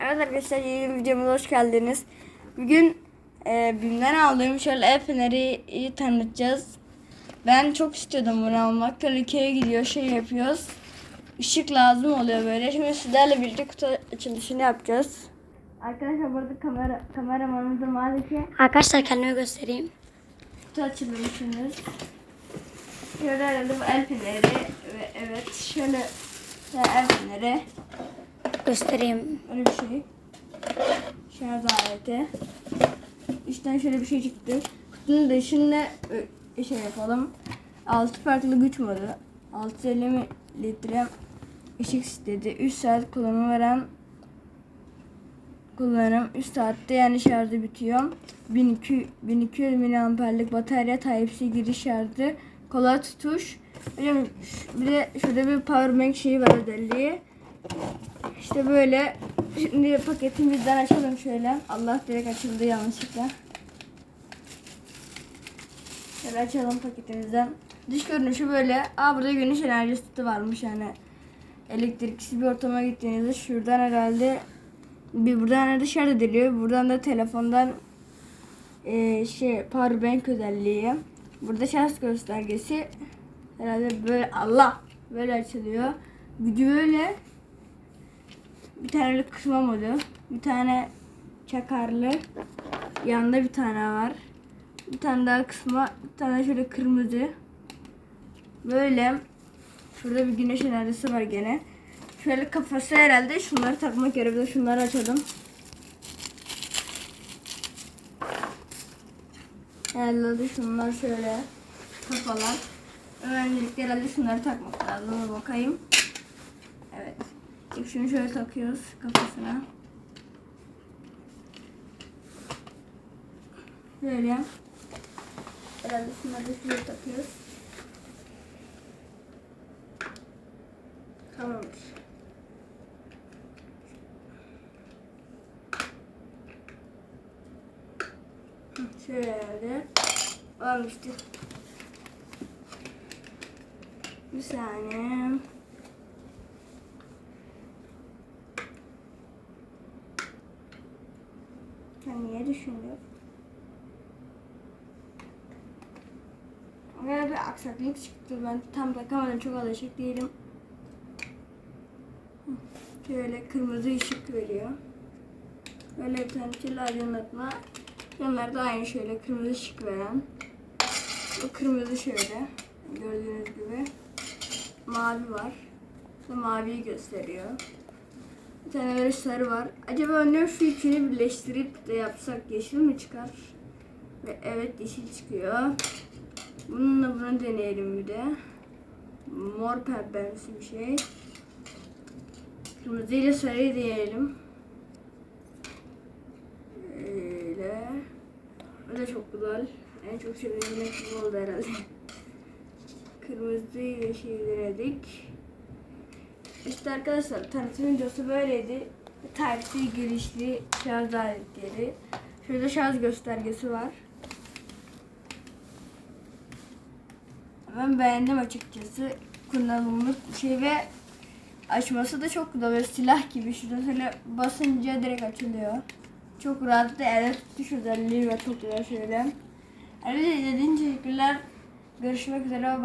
Evet arkadaşlar yeni videomuza hoş geldiniz. Bugün e, BİM'den aldığım şöyle el feneri tanıtacağız. Ben çok istiyordum bunu almak. Kalıköy'e gidiyor şey yapıyoruz. Işık lazım oluyor böyle. Şimdi sizlerle birlikte kutu açılışını yapacağız. Arkadaşlar burada kamera kameramanımız da maalesef Arkadaşlar kendimi göstereyim. kutu açılışımız. Şöyle bu el feneri ve evet şöyle el feneri. Göstereyim. Öyle bir şey. Şarj aleti. İçten şöyle bir şey çıktı. Kutunun dışında e, şey yapalım. 6 farklı güç modu. 650 litre ışık istedi. 3 saat kullanımı veren kullanım 3 saatte yani şarjı bitiyor. 1200, 1200 miliamperlik batarya Type-C giriş şarjı. Kolay tutuş. Bir de şurada bir power bank şeyi var özelliği. İşte böyle. Şimdi paketimizden açalım şöyle. Allah direkt açıldı yanlışlıkla. Şöyle açalım paketimizden. Dış görünüşü böyle. Aa burada güneş enerjisi varmış yani. Elektriksiz bir ortama gittiğinizde şuradan herhalde bir buradan herhalde şarj ediliyor. Buradan da telefondan eee şey power bank özelliği. Burada şarj göstergesi herhalde böyle Allah böyle açılıyor. Gücü böyle bir tane kısma modu. Bir tane çakarlı. Yanında bir tane var. Bir tane daha kısma. Bir tane şöyle kırmızı. Böyle. Şurada bir güneş enerjisi var gene. Şöyle kafası herhalde şunları takmak de şunları açalım. Herhalde şunlar şöyle kafalar. Öncelikle herhalde şunları takmak lazım. Bakayım. Evet. İlk şunu şöyle takıyoruz kafasına. Böyle. Herhalde şunları da şuraya takıyoruz. Tamamdır. Şöyle. Olmuştur. Bir saniye. Niye düşünüyorsun? Böyle bir aksaklık çıktı. Ben tam takamadım. Çok alışık değilim. Şöyle kırmızı ışık veriyor. Böyle bir tane çil aydınlatma. Yanlar da aynı şöyle kırmızı ışık veren. Bu kırmızı şöyle. Gördüğünüz gibi. Mavi var. Bu maviyi gösteriyor. Bir tane böyle sarı var. Acaba önce şu ikini birleştirip de yapsak yeşil mi çıkar? Ve evet yeşil çıkıyor. Bununla bunu deneyelim bir de. Mor pembemsi bir şey. Kırmızı ile sarıyı deneyelim. Öyle. O da çok güzel. En çok sevdiğim renk oldu herhalde. Kırmızı ile şey denedik. İşte arkadaşlar tanıtım videosu böyleydi. Type-C girişli şarj aletleri. Şurada şarj göstergesi var. Ben beğendim açıkçası. Kullanımlık şey ve açması da çok güzel. Böyle silah gibi. Şurada şöyle basınca direkt açılıyor. Çok rahat da tutuş özelliği ve çok güzel şöyle. Ayrıca için teşekkürler. Görüşmek üzere. Başka